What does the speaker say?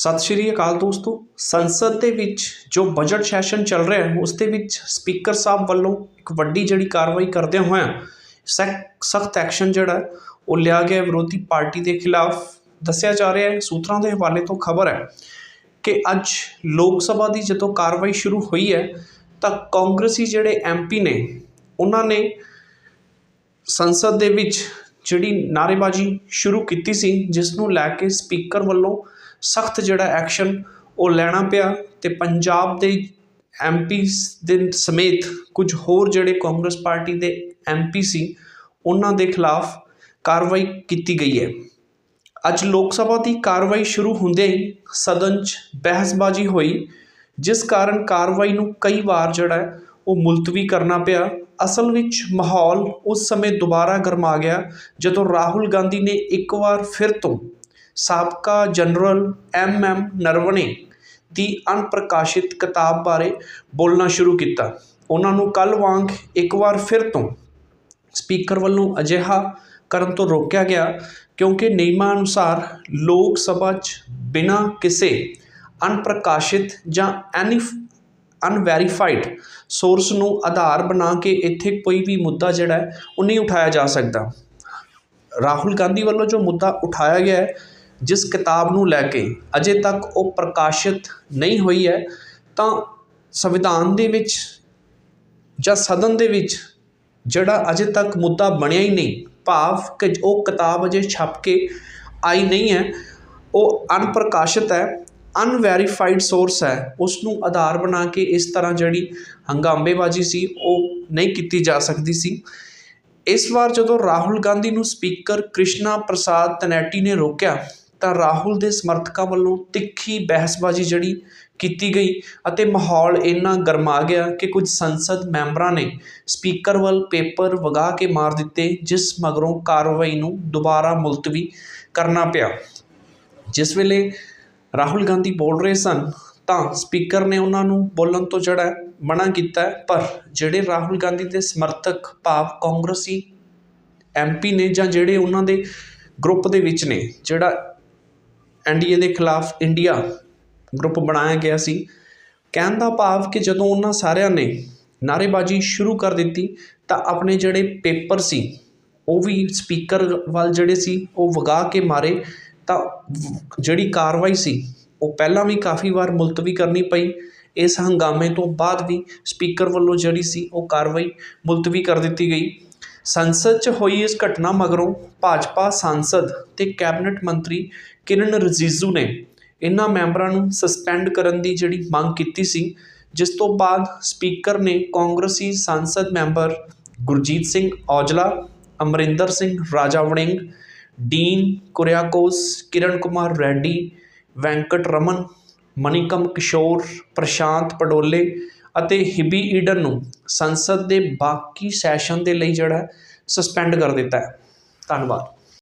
ਸਤਿ ਸ਼੍ਰੀ ਅਕਾਲ ਦੋਸਤੋ। ਸੰਸਦ ਦੇ ਵਿੱਚ ਜੋ ਬਜਟ ਸੈਸ਼ਨ ਚੱਲ ਰਿਹਾ ਹੈ, ਉਸ ਦੇ ਵਿੱਚ ਸਪੀਕਰ ਸਾਹਿਬ ਵੱਲੋਂ ਇੱਕ ਵੱਡੀ ਜਿਹੜੀ ਕਾਰਵਾਈ ਕਰਦਿਆਂ ਹੋਇਆਂ ਸਖਤ ਐਕਸ਼ਨ ਜਿਹੜਾ ਉਹ ਲਿਆ ਗਿਆ ਵਿਰੋਧੀ ਪਾਰਟੀ ਦੇ ਖਿਲਾਫ। ਦੱਸਿਆ ਜਾ ਰਿਹਾ ਹੈ, ਸੂਤਰਾਂ ਦੇ ਹਵਾਲੇ ਤੋਂ ਖਬਰ ਹੈ ਕਿ ਅੱਜ ਲੋਕ ਸਭਾ ਦੀ ਜਦੋਂ ਕਾਰਵਾਈ ਸ਼ੁਰੂ ਹੋਈ ਹੈ, ਤਾਂ ਕਾਂਗਰਸੀ ਜਿਹੜੇ ਐਮਪੀ ਨੇ, ਉਹਨਾਂ ਨੇ ਸੰਸਦ ਦੇ ਵਿੱਚ ਜਿਹੜੀ ਨਾਅਰੇਬਾਜ਼ੀ ਸ਼ੁਰੂ ਕੀਤੀ ਸੀ ਜਿਸ ਨੂੰ ਲੈ ਕੇ ਸਪੀਕਰ ਵੱਲੋਂ ਸਖਤ ਜਿਹੜਾ ਐਕਸ਼ਨ ਉਹ ਲੈਣਾ ਪਿਆ ਅਤੇ ਪੰਜਾਬ ਦੇ ਐਮਪੀਸ ਦੇ ਸਮੇਤ ਕੁਝ ਹੋਰ ਜਿਹੜੇ ਕਾਂਗਰਸ ਪਾਰਟੀ ਦੇ ਐਮ ਪੀ ਸੀ, ਉਹਨਾਂ ਦੇ ਖਿਲਾਫ ਕਾਰਵਾਈ ਕੀਤੀ ਗਈ ਹੈ। ਅੱਜ ਲੋਕ ਸਭਾ ਦੀ ਕਾਰਵਾਈ ਸ਼ੁਰੂ ਹੁੰਦੇ ਹੀ ਸਦਨ 'ਚ ਬਹਿਸਬਾਜ਼ੀ ਹੋਈ, ਜਿਸ ਕਾਰਨ ਕਾਰਵਾਈ ਨੂੰ ਕਈ ਵਾਰ ਜਿਹੜਾ ਉਹ ਮੁਲਤਵੀ ਕਰਨਾ ਪਿਆ। ਅਸਲ ਵਿੱਚ ਮਾਹੌਲ ਉਸ ਸਮੇਂ ਦੁਬਾਰਾ ਗਰਮਾ ਗਿਆ ਜਦੋਂ ਰਾਹੁਲ ਗਾਂਧੀ ਨੇ ਇੱਕ ਵਾਰ ਫਿਰ ਤੋਂ ਸਾਬਕਾ ਜਨਰਲ ਐਮ ਐਮ ਨਰਵਣੇ ਦੀ ਅਣਪ੍ਰਕਾਸ਼ਿਤ ਕਿਤਾਬ ਬਾਰੇ ਬੋਲਣਾ ਸ਼ੁਰੂ ਕੀਤਾ। ਉਹਨਾਂ ਨੂੰ ਕੱਲ ਵਾਂਗ ਇੱਕ ਵਾਰ ਫਿਰ ਤੋਂ ਸਪੀਕਰ ਵੱਲੋਂ ਅਜਿਹਾ ਕਰਨ ਤੋਂ ਰੋਕਿਆ ਗਿਆ ਕਿਉਂਕਿ ਨਿਯਮਾਂ ਅਨੁਸਾਰ ਲੋਕ ਸਭਾ 'ਚ ਬਿਨਾਂ ਕਿਸੇ ਅਣਪ੍ਰਕਾਸ਼ਿਤ ਜਾਂ ਐਨੀ ਅਨਵੈਰੀਫਾਈਡ ਸੋਰਸ ਨੂੰ ਆਧਾਰ ਬਣਾ ਕੇ ਇੱਥੇ ਕੋਈ ਵੀ ਮੁੱਦਾ ਜਿਹੜਾ ਉਹ ਨਹੀਂ ਉਠਾਇਆ ਜਾ ਸਕਦਾ। ਰਾਹੁਲ ਗਾਂਧੀ ਵੱਲੋਂ ਜੋ ਮੁੱਦਾ ਉਠਾਇਆ ਗਿਆ ਹੈ ਜਿਸ ਕਿਤਾਬ ਨੂੰ ਲੈ ਕੇ ਅਜੇ ਤੱਕ ਉਹ ਪ੍ਰਕਾਸ਼ਿਤ ਨਹੀਂ ਹੋਈ ਹੈ, ਤਾਂ ਸੰਵਿਧਾਨ ਦੇ ਵਿੱਚ ਜਾਂ ਸਦਨ ਦੇ ਵਿੱਚ ਜਿਹੜਾ ਅਜੇ ਤੱਕ ਮੁੱਦਾ ਬਣਿਆ ਹੀ ਨਹੀਂ, ਭਾਵ ਕਿ ਉਹ ਕਿਤਾਬ ਅਜੇ ਛਪ ਕੇ ਆਈ ਨਹੀਂ ਹੈ, ਉਹ ਅਨਪ੍ਰਕਾਸ਼ਿਤ ਹੈ, ਅਨਵੈਰੀਫਾਈਡ ਸੋਰਸ ਹੈ ਉਸ ਨੂੰ ਆਧਾਰ ਬਣਾ ਕੇ ਇਸ ਤਰ੍ਹਾਂ ਜਿਹੜੀ ਹੰਗਾਮੇਬਾਜ਼ੀ ਸੀ, ਉਹ ਨਹੀਂ ਕੀਤੀ ਜਾ ਸਕਦੀ ਸੀ। ਇਸ ਵਾਰ ਜਦੋਂ ਰਾਹੁਲ ਗਾਂਧੀ ਨੂੰ ਸਪੀਕਰ ਕ੍ਰਿਸ਼ਨਾ ਪ੍ਰਸਾਦ ਤਨੈਟੀ ਨੇ ਰੋਕਿਆ ਤਾਂ ਰਾਹੁਲ ਦੇ ਸਮਰਥਕਾਂ ਵੱਲੋਂ ਤਿੱਖੀ ਬਹਿਸਬਾਜ਼ੀ ਜਿਹੜੀ ਕੀਤੀ ਗਈ ਅਤੇ ਮਾਹੌਲ ਇੰਨਾ ਗਰਮਾ ਗਿਆ ਕਿ ਕੁਝ ਸੰਸਦ ਮੈਂਬਰਾਂ ਨੇ ਸਪੀਕਰ ਵੱਲ ਪੇਪਰ ਵਗਾ ਕੇ ਮਾਰ ਦਿੱਤੇ, ਜਿਸ ਮਗਰੋਂ ਕਾਰਵਾਈ ਨੂੰ ਦੁਬਾਰਾ ਮੁਲਤਵੀ ਕਰਨਾ ਪਿਆ। ਜਿਸ ਵੇਲੇ ਰਾਹੁਲ ਗਾਂਧੀ ਬੋਲ ਰਹੇ ਸਨ, ਤਾਂ ਸਪੀਕਰ ਨੇ ਉਹਨਾਂ ਨੂੰ ਬੋਲਣ ਤੋਂ ਜਿਹੜਾ ਮਨਾ ਕੀਤਾ, ਪਰ ਜਿਹੜੇ ਰਾਹੁਲ ਗਾਂਧੀ ਦੇ ਸਮਰਥਕ ਭਾਵ ਕਾਂਗਰਸੀ ਐਮਪੀ ਨੇ ਜਾਂ ਜਿਹੜੇ ਉਹਨਾਂ ਦੇ ਗਰੁੱਪ ਦੇ ਵਿੱਚ ਨੇ, ਜਿਹੜਾ ਐਨਡੀਏ ਦੇ ਖਿਲਾਫ ਇੰਡੀਆ ਗਰੁੱਪ ਬਣਾਇਆ ਗਿਆ ਸੀ। ਕਹਿਣ ਦਾ ਭਾਵ ਕਿ ਜਦੋਂ ਉਹਨਾਂ ਸਾਰਿਆਂ ਨੇ ਨਾਅਰੇਬਾਜ਼ੀ ਸ਼ੁਰੂ ਕਰ ਦਿੱਤੀ, ਤਾਂ ਆਪਣੇ ਜਿਹੜੇ ਪੇਪਰ ਸੀ, ਉਹ ਵੀ ਸਪੀਕਰ ਵੱਲ ਜਿਹੜੇ ਸੀ, ਉਹ ਵਗਾ ਕੇ ਮਾਰੇ। ਤਾਂ ਜਿਹੜੀ ਕਾਰਵਾਈ ਸੀ, ਉਹ ਪਹਿਲਾਂ ਵੀ ਕਾਫੀ ਵਾਰ ਮੁਲਤਵੀ ਕਰਨੀ ਪਈ। ਇਸ ਹੰਗਾਮੇ ਤੋਂ ਬਾਅਦ ਵੀ ਸਪੀਕਰ ਵੱਲੋਂ ਜਿਹੜੀ ਸੀ, ਉਹ ਕਾਰਵਾਈ ਮੁਲਤਵੀ ਕਰ ਦਿੱਤੀ ਗਈ। ਸੰਸਦ 'ਚ ਹੋਈ ਇਸ ਘਟਨਾ ਮਗਰੋਂ ਭਾਜਪਾ ਸਾਂਸਦ ਤੇ ਕੈਬਨਿਟ ਮੰਤਰੀ ਕਿਰਨ ਰਿਜੀਜੂ ਨੇ ਇਹਨਾਂ ਮੈਂਬਰਾਂ ਨੂੰ ਸਸਪੈਂਡ ਕਰਨ ਦੀ ਜਿਹੜੀ ਮੰਗ ਕੀਤੀ ਸੀ, ਜਿਸ ਤੋਂ ਬਾਅਦ ਸਪੀਕਰ ਨੇ ਕਾਂਗਰਸੀ ਸੰਸਦ ਮੈਂਬਰ ਗੁਰਜੀਤ ਸਿੰਘ ਔਜਲਾ, ਅਮਰਿੰਦਰ ਸਿੰਘ ਰਾਜਾ ਵੜਿੰਗ ਡੀਨ ਕੁਰਿਆਕੋਸ, ਕਿਰਨ ਕੁਮਾਰ ਰੈਡੀ, ਵੈਂਕਟ ਰਮਨ, ਮਨੀਕਮ ਕਿਸ਼ੋਰ, ਪ੍ਰਸ਼ਾਂਤ ਪਡੋਲੇ ਅਤੇ ਹਿਬੀ ਈਡਨ ਨੂੰ ਸੰਸਦ ਦੇ ਬਾਕੀ ਸੈਸ਼ਨ ਦੇ ਲਈ ਜਿਹੜਾ ਸਸਪੈਂਡ ਕਰ ਦਿੱਤਾ ਹੈ। ਧੰਨਵਾਦ।